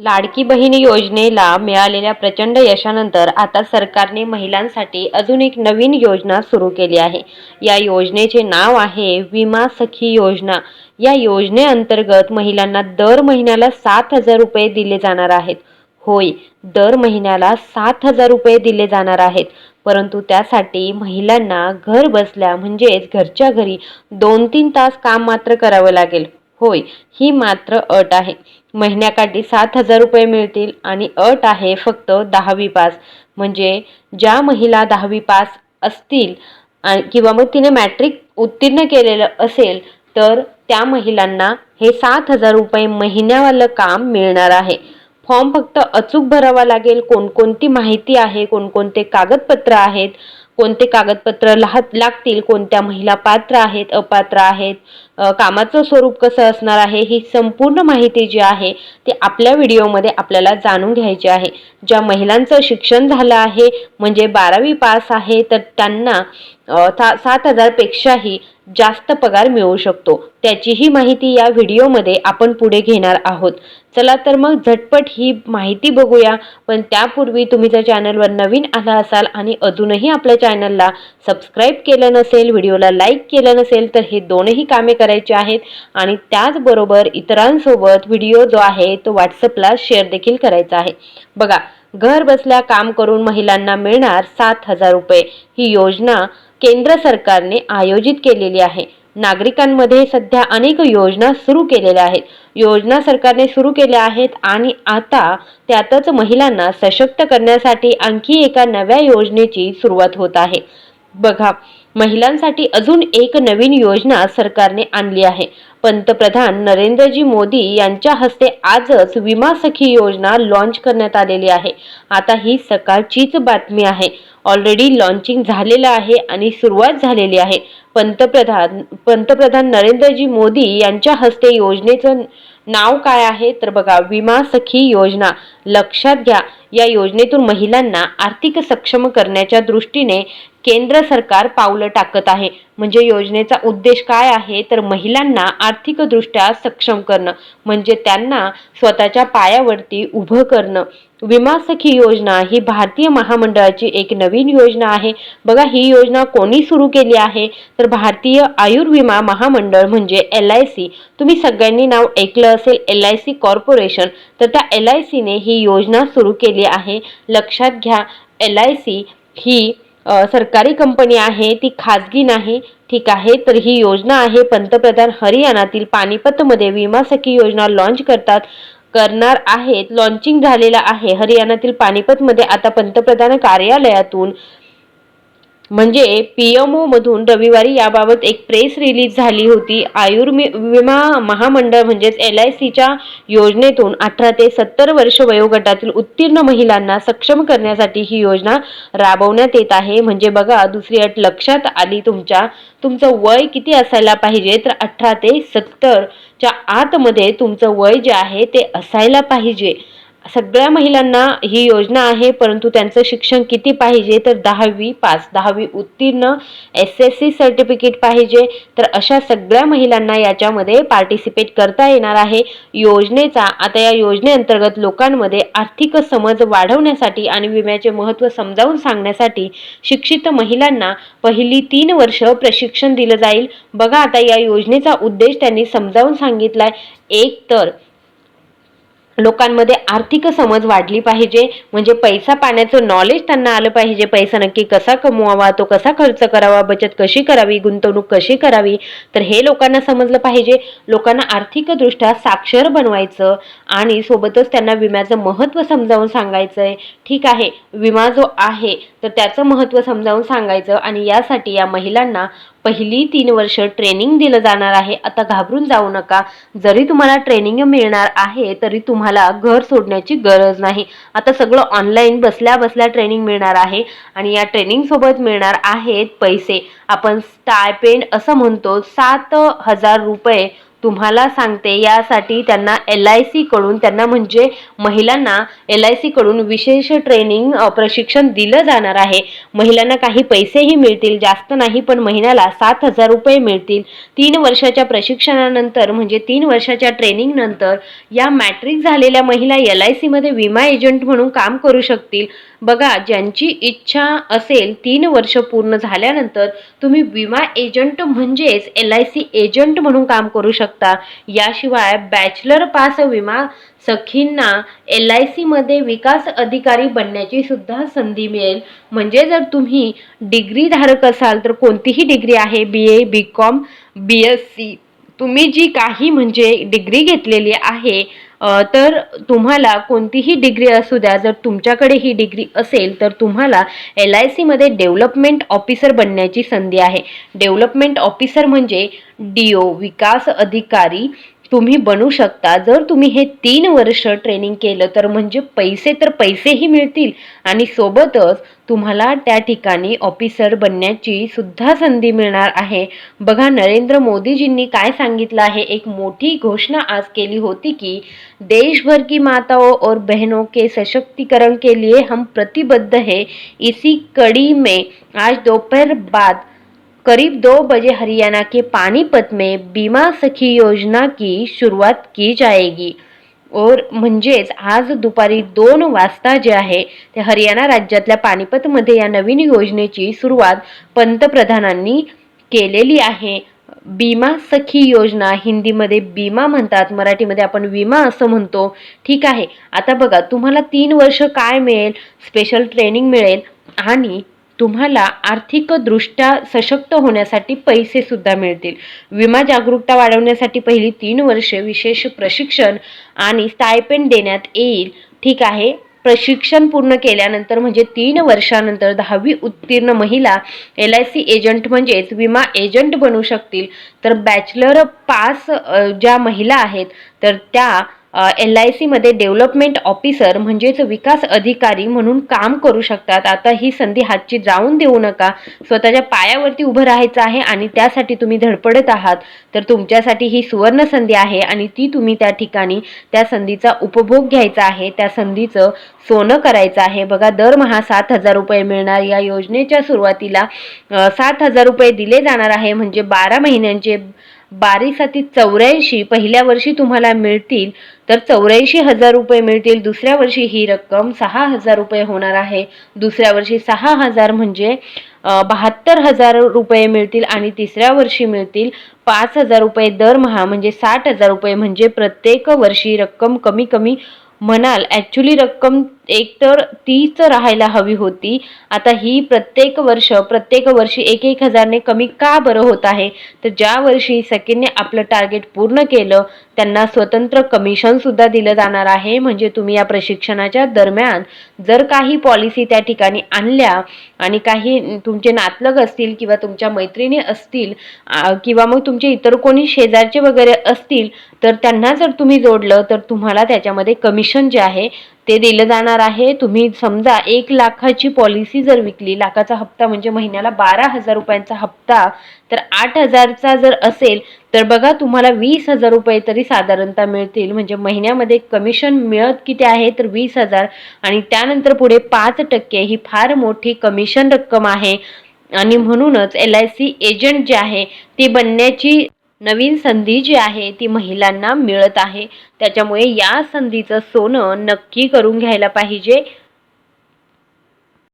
लाडकी बहीण योजनेला मिळालेल्या प्रचंड यशानंतर आता सरकारने महिलांसाठी अजून एक नवीन योजना सुरू केली आहे. या योजनेचे नाव आहे विमा सखी योजना. या योजनेअंतर्गत महिलांना दर महिन्याला सात हजार रुपये दिले जाणार आहेत. होय दर महिन्याला सात हजार रुपये दिले जाणार आहेत. परंतु त्यासाठी महिलांना घर बसल्या म्हणजेच घरच्या घरी दोन तीन तास काम मात्र करावं लागेल. होय ही मात्र अट आहे. महिन्याकाठी सात हजार रुपये मिळतील आणि अट आहे फक्त दहावी पास. म्हणजे ज्या महिला दहावी पास असतील आणि किंवा मग तिने मॅट्रिक उत्तीर्ण केलेलं असेल तर त्या महिलांना हे सात हजार रुपये महिन्यावालं काम मिळणार आहे. फॉर्म फक्त अचूक भरावा लागेल कोणकोणती माहिती आहे कोणकोणते कागदपत्र आहेत कोणते कागदपत्र लाह लागतील कोणत्या महिला पात्र आहेत अपात्र आहेत कामाचं स्वरूप कसं असणार आहे ही संपूर्ण माहिती जी आहे ती आपल्या व्हिडिओमध्ये आपल्याला जाणून घ्यायची आहे. ज्या महिलांचं शिक्षण झालं आहे म्हणजे बारावी पास आहे तर त्यांना सात हजारपेक्षाही जास्त पगार मिळू शकतो. त्याचीही माहिती या व्हिडिओमध्ये आपण पुढे घेणार आहोत. चला तर मग झटपट ही माहिती बघूया. पण त्यापूर्वी तुम्ही जर चॅनलवर नवीन आला असाल आणि अजूनही आपल्या चॅनलला सबस्क्राईब केलं नसेल व्हिडिओला लाईक केलं नसेल तर हे दोनही कामे करायची आहेत. आणि त्याचबरोबर इतरांसोबत व्हिडिओ जो आहे तो व्हॉट्सअपला शेअर देखील करायचा आहे. बघा घर बसल्या काम करून महिलांना मिळणार सात हजार रुपये. ही योजना केंद्र सरकारने आयोजित केलेली आहे. नागरिकांमध्ये सध्या अनेक योजना सुरू केलेल्या आहेत. योजना सरकारने सुरू केल्या आहेत आणि आता त्यातच महिलांना सशक्त करण्यासाठी आणखी एका नव्या योजनेची सुरुवात होत आहे. बघा महिलांसाठी अजून एक नवीन योजना सरकारने आणली आहे. पंतप्रधान नरेंद्रजी मोदी यांच्या हस्ते आजच विमा सखी योजना लॉन्च करण्यात आलेली आहे. आता ही सकाळचीच बातमी आहे. ऑलरेडी लॉन्चिंग झालेलं आहे आणि सुरुवात झालेली आहे. पंतप्रधान पंतप्रधान नरेंद्रजी मोदी यांच्या हस्ते योजनेचं नाव काय आहे? तर बघा विमा सखी योजना. लक्षात घ्या या योजनेतून महिलांना आर्थिक सक्षम करण्याच्या दृष्टीने केंद्र सरकार पावलं टाकत आहे. म्हणजे योजनेचा उद्देश काय आहे? तर महिलांना आर्थिकदृष्ट्या सक्षम करणं म्हणजे त्यांना स्वतःच्या पायावरती उभं करणं. विमा सखी योजना ही भारतीय महामंडळाची एक नवीन योजना आहे. बघा ही योजना कोणी सुरू केली आहे? तर भारतीय आयुर्विमा महामंडळ म्हणजे एल आय सी. तुम्ही सगळ्यांनी नाव ऐकलं असेल एल आय सी कॉर्पोरेशन. तर त्या एल आय सीने ही योजना सुरू केली आहे. लक्षात घ्या एल आय सी ही सरकारी कंपनी आहे ती खाजगी नाही ठीक आहे तर ही योजना आहे. पंतप्रधान हरियाणातील पानिपतमध्ये विमा सखी योजना लॉन्च करतात करणार आहेत लॉन्चिंग झालेलं आहे. हरियाणातील पानिपतमध्ये आता पंतप्रधान कार्यालयातून म्हणजे पी एम ओमधून रविवारी याबाबत एक प्रेस रिलीज झाली होती. आयुर्विमा महामंडळ म्हणजेच एल आय सीच्या योजनेतून अठरा ते सत्तर वर्ष वयोगटातील उत्तीर्ण महिलांना सक्षम करण्यासाठी ही योजना राबवण्यात येत आहे. म्हणजे बघा दुसरी अट लक्षात आली तुमच्या. तुमचं वय किती असायला पाहिजे? तर अठरा ते सत्तरच्या आतमध्ये तुमचं वय जे आहे ते असायला पाहिजे. सगळ्या महिलांना ही योजना आहे परंतु त्यांचं शिक्षण किती पाहिजे? तर दहावी पास. दहावी उत्तीर्ण एस एस सी सर्टिफिकेट पाहिजे. तर अशा सगळ्या महिलांना याच्यामध्ये पार्टिसिपेट करता येणार आहे. योजनेचा आता या योजनेअंतर्गत लोकांमध्ये आर्थिक समज वाढवण्यासाठी आणि विम्याचे महत्त्व समजावून सांगण्यासाठी शिक्षित महिलांना पहिली तीन वर्ष प्रशिक्षण दिलं जाईल. बघा आता या योजनेचा उद्देश त्यांनी समजावून सांगितलाय. एक तर लोकांमध्ये आर्थिक समज वाढली पाहिजे. म्हणजे पैसा पाण्याचं नॉलेज त्यांना आलं पाहिजे. पैसा नक्की कसा कमवावा तो कसा खर्च करावा बचत कशी करावी गुंतवणूक कशी करावी? तर हे लोकांना समजलं पाहिजे. लोकांना आर्थिकदृष्ट्या साक्षर बनवायचं आणि सोबतच त्यांना विम्याचं महत्त्व समजावून सांगायचं आहे ठीक आहे विमा जो आहे तर त्याचं महत्त्व समजावून सांगायचं आणि यासाठी या महिलांना पहिली तीन वर्ष ट्रेनिंग दिलं जाणार आहे. आता घाबरून जाऊ नका. जरी तुम्हाला ट्रेनिंग मिळणार आहे तरी तुम्हाला घर सोडण्याची गरज नाही. आता सगळं ऑनलाईन बसल्या बसल्या ट्रेनिंग मिळणार आहे आणि या ट्रेनिंगसोबत मिळणार आहेत पैसे. आपण स्टायपेंड असं म्हणतो सात हजार रुपये तुम्हाला सांगते यासाठी त्यांना एल आय सीकडून त्यांना म्हणजे महिलांना एल आय सीकडून विशेष ट्रेनिंग प्रशिक्षण दिलं जाणार आहे. महिलांना काही पैसेही मिळतील जास्त नाही पण महिन्याला सात हजार रुपये मिळतील. तीन वर्षाच्या प्रशिक्षणानंतर म्हणजे तीन वर्षाच्या ट्रेनिंगनंतर या मॅट्रिक झालेल्या महिला एल आय सीमध्ये विमा एजंट म्हणून काम करू शकतील. बघा ज्यांची इच्छा असेल तीन वर्ष पूर्ण झाल्यानंतर तुम्ही विमा एजंट म्हणजेच एल आय सी एजंट म्हणून काम करू शकता. याशिवाय बॅचलर पास विमा सखींना एल आय सीमध्ये विकास अधिकारी बनण्याची सुद्धा संधी मिळेल. म्हणजे जर तुम्ही डिग्री धारक असाल तर कोणतीही डिग्री आहे B A B com B S C तुम्ही जी काही म्हणजे डिग्री घेतलेली आहे तर तुम्हाला कोणतीही डिग्री असू द्या जर तुमच्याकडे ही डिग्री असेल तर तुम्हाला एल आय सीमध्ये डेव्हलपमेंट ऑफिसर बनण्याची संधी आहे. डेव्हलपमेंट ऑफिसर म्हणजे डी ओ विकास अधिकारी तुम्ही बनू शकता. जर तुम्ही हे तीन वर्ष ट्रेनिंग केलं तर म्हणजे पैसे तर पैसेही मिळतील. आणि सोबतच तुम्हाला त्या ठिकाणी ऑफिसर बनण्याची सुद्धा संधी मिळणार आहे. बघा नरेंद्र मोदीजींनी काय सांगितलं आहे? एक मोठी घोषणा आज केली होती की देशभर की माताओं और बहनों के सशक्तिकरण के लिए हम प्रतिबद्ध है. इसी कड़ी में आज दोपहर बाद करीब दो बजे हरियाणा के पानीपत में बीमा सखी योजना की शुरुआत की जाएगी। और म्हणजेच आज दुपारी दोन वाजता जे आहे ते हरियाणा राज्यातल्या पानिपतमध्ये या नवीन योजनेची सुरुवात पंतप्रधानांनी केलेली आहे. बीमा सखी योजना हिंदीमध्ये बीमा म्हणतात मराठीमध्ये आपण विमा असं म्हणतो. ठीक आहे आता बघा तुम्हाला तीन वर्ष काय मिळेल? स्पेशल ट्रेनिंग मिळेल आणि तुम्हाला आर्थिकदृष्ट्या सशक्त होण्यासाठी पैसेसुद्धा मिळतील. विमा जागरूकता वाढवण्यासाठी पहिली तीन वर्षे विशेष प्रशिक्षण आणि स्टायपेंड देण्यात येईल. ठीक आहे? प्रशिक्षण पूर्ण केल्यानंतर म्हणजे तीन वर्षानंतर दहावी उत्तीर्ण महिला एल आय सी एजंट म्हणजेच विमा एजंट बनू शकतील. तर बॅचलर पास ज्या महिला आहेत तर त्या एल आय सीमध्ये डेव्हलपमेंट ऑफिसर म्हणजेच विकास अधिकारी म्हणून काम करू शकतात. आता ही संधी हातची जाऊन देऊ नका. स्वतःच्या पायावरती उभं राहायचं आहे आणि त्यासाठी तुम्ही धडपडत आहात. तर तुमच्यासाठी ही सुवर्ण संधी आहे आणि ती तुम्ही त्या ठिकाणी त्या संधीचा उपभोग घ्यायचा आहे. त्या संधीचं सोनं करायचं आहे. बघा दरमहा सात हजार रुपये मिळणार. या योजनेच्या सुरुवातीला सात हजार रुपये दिले जाणार आहे. म्हणजे बारा महिन्यांचे बारीसाठी चौऱ्याऐंशी पहिल्या वर्षी तुम्हाला मिळतील. तर चौऱ्याऐंशी हजार रुपये मिळतील. दुसऱ्या वर्षी ही रक्कम सहा हजार रुपये होणार आहे. दुसऱ्या वर्षी सहा हजार म्हणजे बहात्तर हजार रुपये मिळतील आणि तिसऱ्या वर्षी मिळतील पाच हजार रुपये दरमहा म्हणजे साठ हजार रुपये. म्हणजे प्रत्येक वर्षी रक्कम कमी कमी म्हणाल. ॲक्च्युली रक्कम एकतर तीच राहायला हवी होती. आता ही प्रत्येक वर्ष प्रत्येक वर्षी एक एक हजारने कमी का बरं होत आहे? तर ज्या वर्षी सकीने आपलं टार्गेट पूर्ण केलं त्यांना स्वतंत्र कमिशनसुद्धा दिलं जाणार आहे. म्हणजे तुम्ही या प्रशिक्षणाच्या दरम्यान जर काही पॉलिसी त्या ठिकाणी आणल्या आणि काही तुमचे नातलग असतील किंवा तुमच्या मैत्रिणी असतील किंवा मग तुमचे इतर कोणी शेजारचे वगैरे असतील तर त्यांना जर तुम्ही जोडलं तर तुम्हाला त्याच्यामध्ये कमिशन जे आहे ते दिलं जाणार आहे. तुम्ही समजा एक लाखाची पॉलिसी जर विकली लाखाचा हप्ता म्हणजे महिन्याला बारा हजार रुपयांचा हप्ता तर आठ हजारचा जर असेल तर बघा तुम्हाला वीस हजार रुपये तरी साधारणतः मिळतील. म्हणजे महिन्यामध्ये कमिशन मिळत किती आहे? तर वीस हजार. आणि त्यानंतर पुढे पाच टक्के ही फार मोठी कमिशन रक्कम आहे. आणि म्हणूनच एल आय सी एजंट जे आहे ती बनण्याची नवीन संधी जी आहे ती महिलांना मिळत आहे. त्याच्यामुळे या संधीचं सोनं नक्की करून घ्यायला पाहिजे.